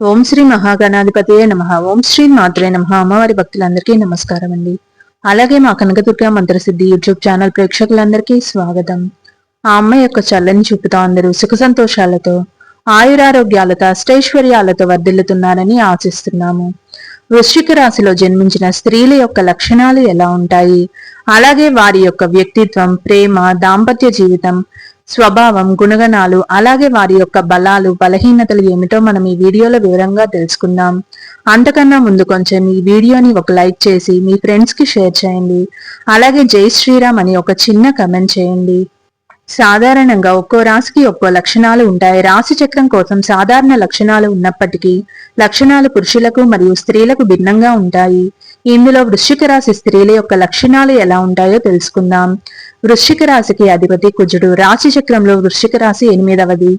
ఓం శ్రీ మహాగణాధిపతియే నమ. ఓం శ్రీ మాత్రే నమ. అమ్మవారి భక్తులందరికీ నమస్కారం అండి. అలాగే మా కనకదుర్గ మంత్రసిద్ధి యూట్యూబ్ ఛానల్ ప్రేక్షకులందరికీ స్వాగతం. ఆ అమ్మ యొక్క చల్లని చూపుతో అందరూ సుఖ సంతోషాలతో ఆయురారోగ్యాలతో అష్టైశ్వర్యాలతో వర్ధిల్లుతున్నారని ఆశిస్తున్నాము. వృశ్చిక రాశిలో జన్మించిన స్త్రీల యొక్క లక్షణాలు ఎలా ఉంటాయి? అలాగే వారి యొక్క వ్యక్తిత్వం ప్రేమ దాంపత్య జీవితం స్వభావం గుణగణాలు అలాగే వారి యొక్క బలాలు బలహీనతలు ఏమిటో మనం ఈ వీడియోలో వివరంగా తెలుసుకుందాం. అంతకన్నా ముందు కొంచెం ఈ వీడియోని ఒక లైక్ చేసి మీ ఫ్రెండ్స్కి షేర్ చేయండి. అలాగే జై శ్రీరామ్ అని ఒక చిన్న కమెంట్ చేయండి. సాధారణంగా ఒక్కో రాశికి ఒక్కో లక్షణాలు ఉంటాయి. రాశి చక్రం కోసం సాధారణ లక్షణాలు ఉన్నప్పటికీ లక్షణాలు పురుషులకు మరియు స్త్రీలకు భిన్నంగా ఉంటాయి. ఇందులో వృశ్చిక రాశి స్త్రీల యొక్క లక్షణాలు ఎలా ఉంటాయో తెలుసుకుందాం. వృశ్చిక రాశికి అధిపతి కుజుడు. రాశి చక్రంలో వృశ్చిక రాశి ఎనిమిదవది.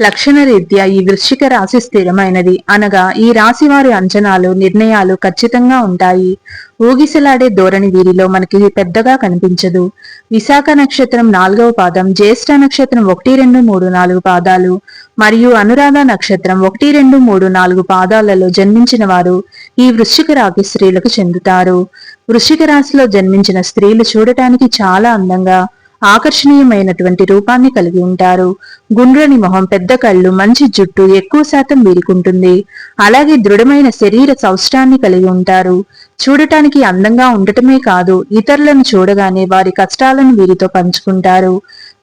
లక్షణ రీత్యా ఈ వృశ్చిక రాశి స్థిరమైనది. అనగా ఈ రాశి వారి అంచనాలు నిర్ణయాలు ఖచ్చితంగా ఉంటాయి. ఊగిసలాడే ధోరణి వీరిలో మనకి పెద్దగా కనిపించదు. విశాఖ నక్షత్రం నాలుగవ పాదం జ్యేష్ఠ నక్షత్రం ఒకటి రెండు మూడు నాలుగు పాదాలు మరియు అనురాధ నక్షత్రం ఒకటి రెండు మూడు నాలుగు పాదాలలో జన్మించిన వారు ఈ వృశ్చిక రాశి స్త్రీలకు చెందుతారు. వృశ్చిక రాశిలో జన్మించిన స్త్రీలు చూడటానికి చాలా అందంగా ఆకర్షణీయమైనటువంటి రూపాన్ని కలిగి ఉంటారు. గుండ్రని మొహం పెద్ద కళ్ళు మంచి జుట్టు ఎక్కువ శాతం వీరికుంటుంది అలాగే దృఢమైన శరీర సౌష్టాన్ని కలిగి ఉంటారు. చూడటానికి అందంగా ఉండటమే కాదు ఇతరులను చూడగానే వారి కష్టాలను వీరితో పంచుకుంటారు.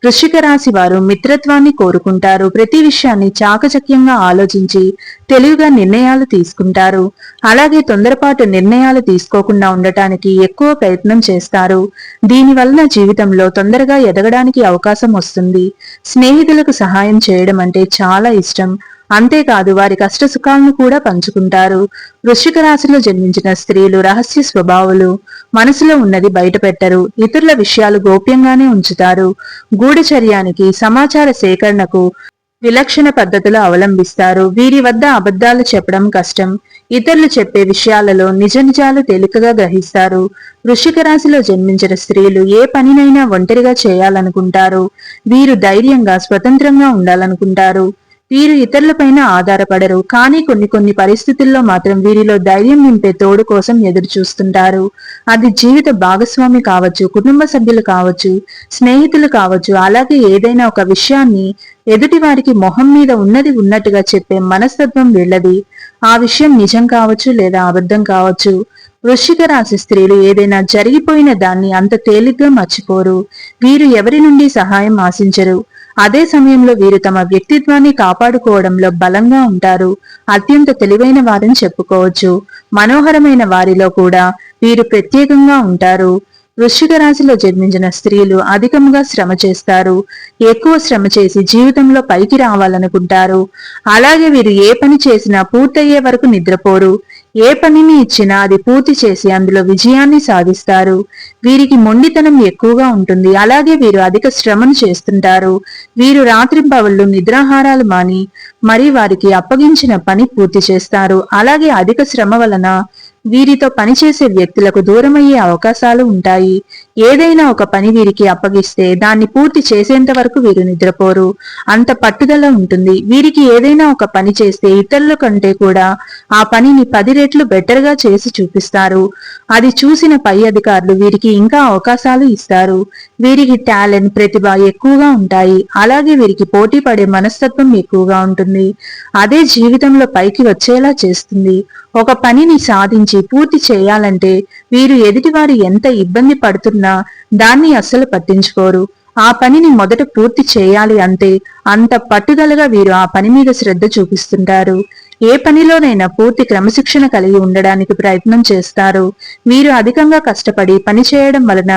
వృశ్చిక రాశి వారు మిత్రత్వాన్ని కోరుకుంటారు. ప్రతి విషయాన్ని చాకచక్యంగా ఆలోచించి తెలివిగా నిర్ణయాలు తీసుకుంటారు. అలాగే తొందరపాటు నిర్ణయాలు తీసుకోకుండా ఉండటానికి ఎక్కువ ప్రయత్నం చేస్తారు. దీని వలన జీవితంలో తొందరగా ఎదగడానికి అవకాశం వస్తుంది. స్నేహితులకు సహాయం చేయడం అంటే చాలా ఇష్టం. అంతేకాదు వారి కష్ట సుఖాలను కూడా పంచుకుంటారు. వృశ్చిక రాశిలో జన్మించిన స్త్రీలు రహస్య స్వభావాలు మనసులో ఉన్నది బయటపెట్టరు ఇతరుల విషయాలు గోప్యంగానే ఉంచుతారు. గూఢచర్యానికి సమాచార సేకరణకు విలక్షణ పద్ధతులు అవలంబిస్తారు. వీరి వద్ద అబద్ధాలు చెప్పడం కష్టం. ఇతరులు చెప్పే విషయాలలో నిజ నిజాలు తేలికగా గ్రహిస్తారు. వృషిక రాశిలో జన్మించిన స్త్రీలు ఏ పనినైనా ఒంటరిగా చేయాలనుకుంటారు. వీరు ధైర్యంగా స్వతంత్రంగా ఉండాలనుకుంటారు. వీరు ఇతరులపైన ఆధారపడరు. కానీ కొన్ని కొన్ని పరిస్థితుల్లో మాత్రం వీరిలో ధైర్యం నింపే తోడు కోసం ఎదురు చూస్తుంటారు అది జీవిత భాగస్వామి కావచ్చు కుటుంబ సభ్యులు కావచ్చు స్నేహితులు కావచ్చు. అలాగే ఏదైనా ఒక విషయాన్ని ఎదుటి వారికి మొహం మీద ఉన్నది ఉన్నట్టుగా చెప్పే మనస్తత్వం వీళ్ళది. ఆ విషయం నిజం కావచ్చు లేదా అబద్ధం కావచ్చు. వృశ్చిక రాశి స్త్రీలు ఏదైనా జరిగిపోయిన దాన్ని అంత తేలిగ్గా మర్చిపోరు. వీరు ఎవరి నుండి సహాయం ఆశించరు. అదే సమయంలో వీరు తమ వ్యక్తిత్వాన్ని కాపాడుకోవడంలో బలంగా ఉంటారు. అత్యంత తెలివైన వారని చెప్పుకోవచ్చు. మనోహరమైన వారిలో కూడా వీరు ప్రత్యేకంగా ఉంటారు. వృశ్చిక రాశిలో జన్మించిన స్త్రీలు అధికంగా శ్రమ చేస్తారు. ఎక్కువ శ్రమ చేసి జీవితంలో పైకి రావాలనుకుంటారు. అలాగే వీరు ఏ పని చేసినా పూర్తయ్యే వరకు నిద్రపోరు. ఏ పనిని ఇచ్చినా అది పూర్తి చేసి అందులో విజయాన్ని సాధిస్తారు. వీరికి మొండితనం ఎక్కువగా ఉంటుంది. అలాగే వీరు అధిక శ్రమను చేస్తుంటారు. వీరు రాత్రింపవళ్ళు నిద్రాహారాలు మాని మరి వారికి అప్పగించిన పని పూర్తి చేస్తారు. అలాగే అధిక శ్రమ వలన వీరితో పనిచేసే వ్యక్తులకు దూరమయ్యే అవకాశాలు ఉంటాయి. ఏదైనా ఒక పని వీరికి అప్పగిస్తే దాన్ని పూర్తి చేసేంత వరకు వీరు నిద్రపోరు. అంత పట్టుదల ఉంటుంది. వీరికి ఏదైనా ఒక పని చేస్తే ఇతరుల కంటే కూడా ఆ పనిని పది రెట్లు బెటర్గా చేసి చూపిస్తారు. అది చూసిన పై అధికారులు వీరికి ఇంకా అవకాశాలు ఇస్తారు. వీరికి టాలెంట్ ప్రతిభ ఎక్కువగా ఉంటాయి. అలాగే వీరికి పోటీ పడే మనస్తత్వం ఎక్కువగా ఉంటుంది. అదే జీవితంలో పైకి వచ్చేలా చేస్తుంది. ఒక పనిని సాధించి పూర్తి చేయాలంటే వీరు ఎదుటివారు ఎంత ఇబ్బంది పడుతున్నా దాన్ని అస్సలు పట్టించుకోరు. ఆ పనిని మొదట పూర్తి చేయాలి అంటే అంత పట్టుదలగా వీరు ఆ పని మీద శ్రద్ధ చూపిస్తుంటారు. ఏ పనిలోనైనా పూర్తి క్రమశిక్షణ కలిగి ఉండడానికి ప్రయత్నం చేస్తారు. వీరు అధికంగా కష్టపడి పని చేయడం వలన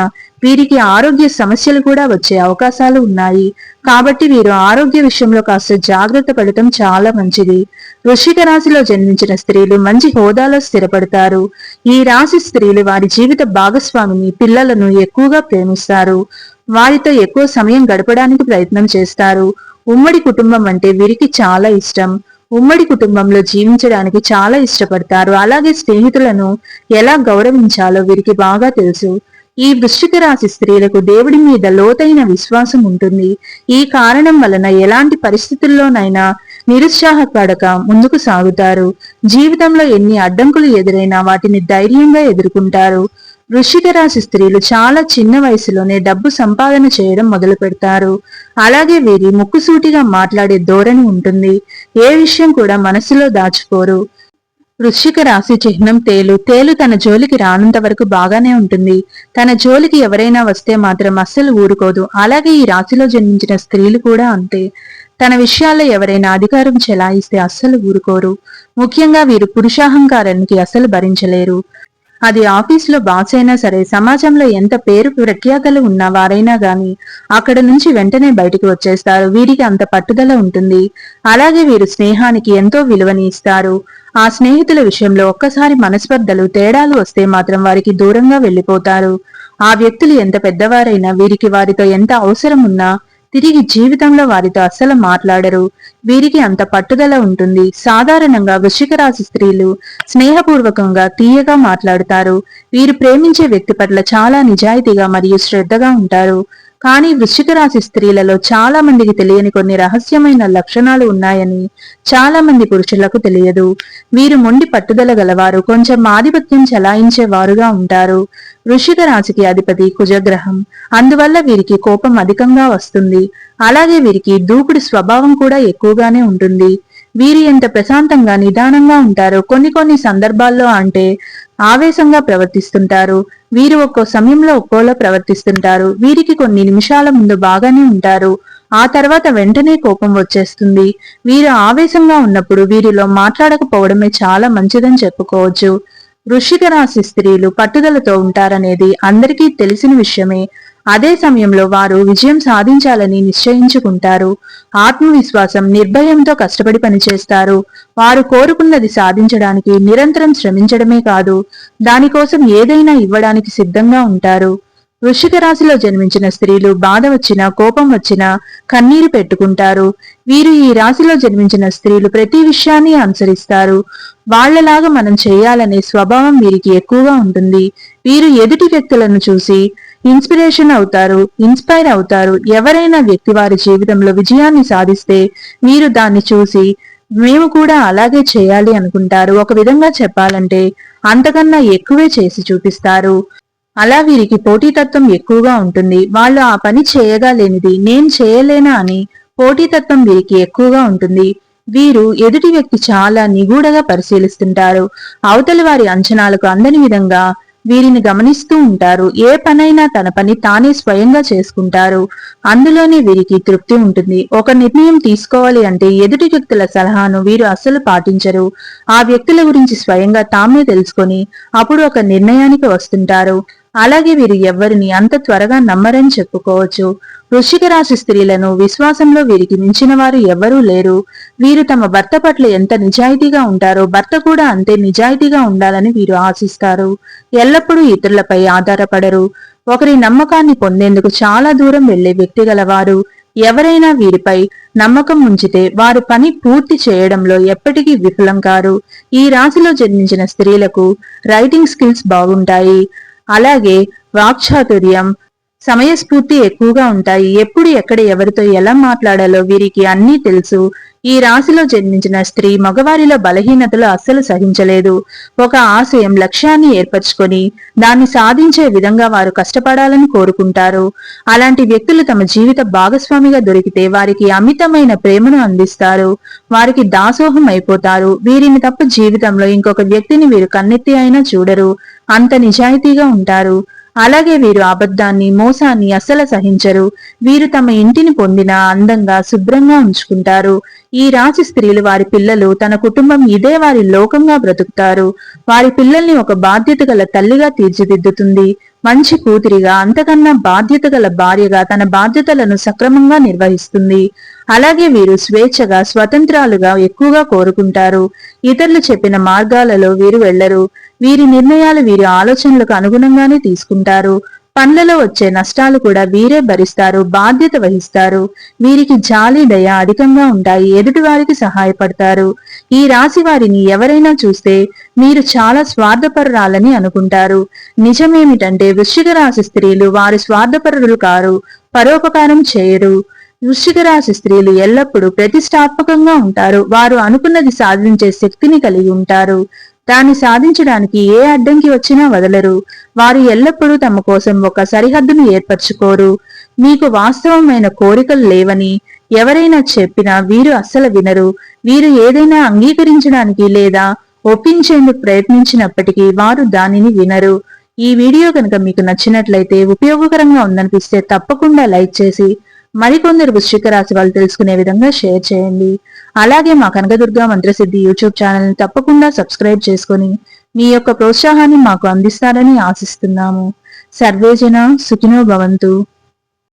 వీరికి ఆరోగ్య సమస్యలు కూడా వచ్చే అవకాశాలు ఉన్నాయి. కాబట్టి వీరు ఆరోగ్య విషయంలో కాస్త జాగ్రత్త పడటం చాలా మంచిది. వృషిక రాశిలో జన్మించిన స్త్రీలు మంచి హోదాలో స్థిరపడతారు. ఈ రాశి స్త్రీలు వారి జీవిత భాగస్వామిని పిల్లలను ఎక్కువగా ప్రేమిస్తారు. వారితో ఎక్కువ సమయం గడపడానికి ప్రయత్నం చేస్తారు. ఉమ్మడి కుటుంబం అంటే వీరికి చాలా ఇష్టం. ఉమ్మడి కుటుంబంలో జీవించడానికి చాలా ఇష్టపడతారు. అలాగే స్నేహితులను ఎలా గౌరవించాలో వీరికి బాగా తెలుసు. ఈ వృశ్చిక రాశి స్త్రీలకు దేవుడి మీద లోతైన విశ్వాసం ఉంటుంది. ఈ కారణం వలన ఎలాంటి పరిస్థితుల్లోనైనా నిరుత్సాహపడక ముందుకు సాగుతారు. జీవితంలో ఎన్ని అడ్డంకులు ఎదురైనా వాటిని ధైర్యంగా ఎదుర్కొంటారు. వృశ్చిక రాశి స్త్రీలు చాలా చిన్న వయసులోనే డబ్బు సంపాదన చేయడం మొదలు పెడతారు. అలాగే వీరి ముక్కుసూటిగా మాట్లాడే ధోరణి ఉంటుంది. ఏ విషయం కూడా మనసులో దాచుకోరు. వృశ్చిక రాశి చిహ్నం తేలు. తేలు తన జోలికి రానంత వరకు బాగానే ఉంటుంది. తన జోలికి ఎవరైనా వస్తే మాత్రం అస్సలు ఊరుకోదు. అలాగే ఈ రాశిలో జన్మించిన స్త్రీలు కూడా అంతే. తన విషయాల్లో ఎవరైనా అధికారం చెలాయిస్తే అస్సలు ఊరుకోరు. ముఖ్యంగా వీరు పురుషాహంకారానికి అస్సలు భరించలేరు. అది ఆఫీసులో బాస్ అయినా సరే సమాజంలో ఎంత పేరు ప్రఖ్యాతలు ఉన్న వారైనా గాని అక్కడ నుంచి వెంటనే బయటికి వచ్చేస్తారు. వీరికి అంత పట్టుదల ఉంటుంది. అలాగే వీరు స్నేహానికి ఎంతో విలువని ఇస్తారు. ఆ స్నేహితుల విషయంలో ఒక్కసారి మనస్పర్ధలు తేడాలు వస్తే మాత్రం వారికి దూరంగా వెళ్ళిపోతారు ఆ వ్యక్తులు ఎంత పెద్దవారైనా వీరికి వారితో ఎంత అవసరం ఉన్నా తిరిగి జీవితంలో వారితో అస్సలు మాట్లాడరు. వీరికి అంత పట్టుదల ఉంటుంది. సాధారణంగా వృషిక రాశి స్త్రీలు స్నేహపూర్వకంగా తీయగా మాట్లాడుతారు. వీరు ప్రేమించే వ్యక్తి పట్ల చాలా నిజాయితీగా మరియు శ్రద్ధగా ఉంటారు. కానీ వృశ్చిక రాశి స్త్రీలలో చాలా మందికి తెలియని కొన్ని రహస్యమైన లక్షణాలు ఉన్నాయని చాలా మంది పురుషులకు తెలియదు. వీరు మొండి పట్టుదల గలవారు కొంచెం ఆధిపత్యం చలాయించే వారుగా ఉంటారు. వృషిక రాశికి అధిపతి కుజగ్రహం. అందువల్ల వీరికి కోపం అధికంగా వస్తుంది. అలాగే వీరికి దూకుడు స్వభావం కూడా ఎక్కువగానే ఉంటుంది. వీరి ఎంత ప్రశాంతంగా నిదానంగా ఉంటారో కొన్ని కొన్ని సందర్భాల్లో అంటే ఆవేశంగా ప్రవర్తిస్తుంటారు. వీరు ఒక్కో సమయంలో ఒక్కోలా ప్రవర్తిస్తుంటారు. వీరికి కొన్ని నిమిషాల ముందు బాగానే ఉంటారు. ఆ తర్వాత వెంటనే కోపం వచ్చేస్తుంది. వీరు ఆవేశంగా ఉన్నప్పుడు వీరిలో మాట్లాడకపోవడమే చాలా మంచిదని చెప్పుకోవచ్చు. వృషిక రాశి స్త్రీలు పట్టుదలతో ఉంటారనేది అందరికీ తెలిసిన విషయమే. అదే సమయంలో వారు విజయం సాధించాలని నిశ్చయించుకుంటారు. ఆత్మవిశ్వాసం నిర్భయంతో కష్టపడి పనిచేస్తారు. వారు కోరుకున్నది సాధించడానికి నిరంతరం శ్రమించడమే కాదు దానికోసం ఏదైనా ఇవ్వడానికి సిద్ధంగా ఉంటారు. వృషిక రాశిలో జన్మించిన స్త్రీలు బాధ వచ్చినా కోపం వచ్చినా కన్నీరు పెట్టుకుంటారు. వీరు ఈ రాశిలో జన్మించిన స్త్రీలు ప్రతి విషయాన్ని అనుసరిస్తారు. వాళ్ళలాగా మనం చేయాలనే స్వభావం వీరికి ఎక్కువగా ఉంటుంది. వీరు ఎదుటి వ్యక్తులను చూసి ఇన్స్పిరేషన్ అవుతారు ఇన్స్పైర్ అవుతారు ఎవరైనా వ్యక్తి వారి జీవితంలో విజయాన్ని సాధిస్తే మీరు దాన్ని చూసి మేము కూడా అలాగే చేయాలి అనుకుంటారు. ఒక విధంగా చెప్పాలంటే అంతకన్నా ఎక్కువే చేసి చూపిస్తారు. అలా వీరికి పోటీతత్వం ఎక్కువగా ఉంటుంది. వాళ్ళు ఆ పని చేయగా లేనిది నేను చేయలేనా అని పోటీతత్వం వీరికి ఎక్కువగా ఉంటుంది. వీరు ఎదుటి వ్యక్తి చాలా నిగూఢగా పరిశీలిస్తుంటారు. అవతలి వారి అంచనాలకు అందని విధంగా వీరిని గమనిస్తూ ఉంటారు. ఏ పనైనా తన పని తానే స్వయంగా చేసుకుంటారు. అందులోనే వీరికి తృప్తి ఉంటుంది. ఒక నిర్ణయం తీసుకోవాలి అంటే ఎదుటి వ్యక్తుల సలహాను వీరు అస్సలు పాటించరు. ఆ వ్యక్తుల గురించి స్వయంగా తామే తెలుసుకొని అప్పుడు ఒక నిర్ణయానికి వస్తుంటారు. అలాగే వీరు ఎవ్వరిని అంత త్వరగా నమ్మరని చెప్పుకోవచ్చు. వృశ్చిక రాశి స్త్రీలను విశ్వాసంలో వీరికి మించిన వారు ఎవరూ లేరు. వీరు తమ భర్త పట్ల ఎంత నిజాయితీగా ఉంటారో భర్త కూడా అంతే నిజాయితీగా ఉండాలని వీరు ఆశిస్తారు. ఎల్లప్పుడూ ఇతరులపై ఆధారపడరు. ఒకరి నమ్మకాన్ని పొందేందుకు చాలా దూరం వెళ్ళే వ్యక్తి గలవారు. ఎవరైనా వీరిపై నమ్మకం ఉంచితే వారు పని పూర్తి చేయడంలో ఎప్పటికీ విఫలం కారు. ఈ రాశిలో జన్మించిన స్త్రీలకు రైటింగ్ స్కిల్స్ బాగుంటాయి. అలాగే వాక్చాతుర్యం సమయస్ఫూర్తి ఎక్కువగా ఉంటాయి. ఎప్పుడు ఎక్కడ ఎవరితో ఎలా మాట్లాడాలో వీరికి అన్నీ తెలుసు. ఈ రాశిలో జన్మించిన స్త్రీ మగవారిలో బలహీనతలు అస్సలు సహించలేదు. ఒక ఆశయం లక్ష్యాన్ని ఏర్పరచుకొని దాన్ని సాధించే విధంగా వారు కష్టపడాలని కోరుకుంటారు. అలాంటి వ్యక్తులు తమ జీవిత భాగస్వామిగా దొరికితే వారికి అమితమైన ప్రేమను అందిస్తారు. వారికి దాసోహం అయిపోతారు. వీరిని తప్ప జీవితంలో ఇంకొక వ్యక్తిని వీరు కన్నెత్తి అయినా చూడరు. అంత నిజాయితీగా ఉంటారు. అలాగే వీరు అబద్ధాన్ని మోసాన్ని అస్సలు సహించరు. వీరు తమ ఇంటిని పొందిన అందంగా శుభ్రంగా ఉంచుకుంటారు. ఈ రాజు స్త్రీలు వారి పిల్లలు తన కుటుంబం ఇదే వారి లోకంగా బ్రతుకుతారు. వారి పిల్లల్ని ఒక బాధ్యత గల తల్లిగా తీర్చిదిద్దుతుంది. మంచి కూతురిగా అంతకన్నా బాధ్యత గల భార్యగా తన బాధ్యతలను సక్రమంగా నిర్వహిస్తుంది. అలాగే వీరు స్వేచ్ఛగా స్వతంత్రాలుగా ఎక్కువగా కోరుకుంటారు. ఇతరులు చెప్పిన మార్గాలలో వీరు వెళ్ళరు వీరి నిర్ణయాలు వీరి ఆలోచనలకు అనుగుణంగానే తీసుకుంటారు. పనులలో వచ్చే నష్టాలు కూడా వీరే భరిస్తారు బాధ్యత వహిస్తారు. వీరికి జాలి దయ అధికంగా ఉంటాయి ఎదుటి వారికి సహాయపడతారు. ఈ రాశి వారిని ఎవరైనా చూస్తే మీరు చాలా స్వార్థపరురాలని అనుకుంటారు. నిజమేమిటంటే వృశ్చిక రాశి స్త్రీలు వారి స్వార్థపరులు కారు పరోపకారం చేయరు. వృశ్చిక రాశి స్త్రీలు ఎల్లప్పుడూ ప్రతిష్టాత్మకంగా ఉంటారు. వారు అనుకున్నది సాధించే శక్తిని కలిగి ఉంటారు. దాన్ని సాధించడానికి ఏ అడ్డంకి వచ్చినా వదలరు. వారు ఎల్లప్పుడూ తమ కోసం ఒక సరిహద్దును ఏర్పరచుకోరు. మీకు వాస్తవమైన కోరికలు లేవని ఎవరైనా చెప్పినా వీరు అస్సలు వినరు. వీరు ఏదైనా అంగీకరించడానికి లేదా ఒప్పించేందుకు ప్రయత్నించినప్పటికీ వారు దానిని వినరు. ఈ వీడియో కనుక మీకు నచ్చినట్లయితే ఉపయోగకరంగా ఉందనిపిస్తే తప్పకుండా లైక్ చేసి మరికొందరు వృశ్చిక రాశి వాళ్ళు తెలుసుకునే విధంగా షేర్ చేయండి. అలాగే మా కనకదుర్గ మంత్రసిద్ధి యూట్యూబ్ ఛానల్ని తప్పకుండా సబ్స్క్రైబ్ చేసుకొని మీ యొక్క ప్రోత్సాహాన్ని మాకు అందిస్తారని ఆశిస్తున్నాము. సర్వేజన సుఖినో భవంతు.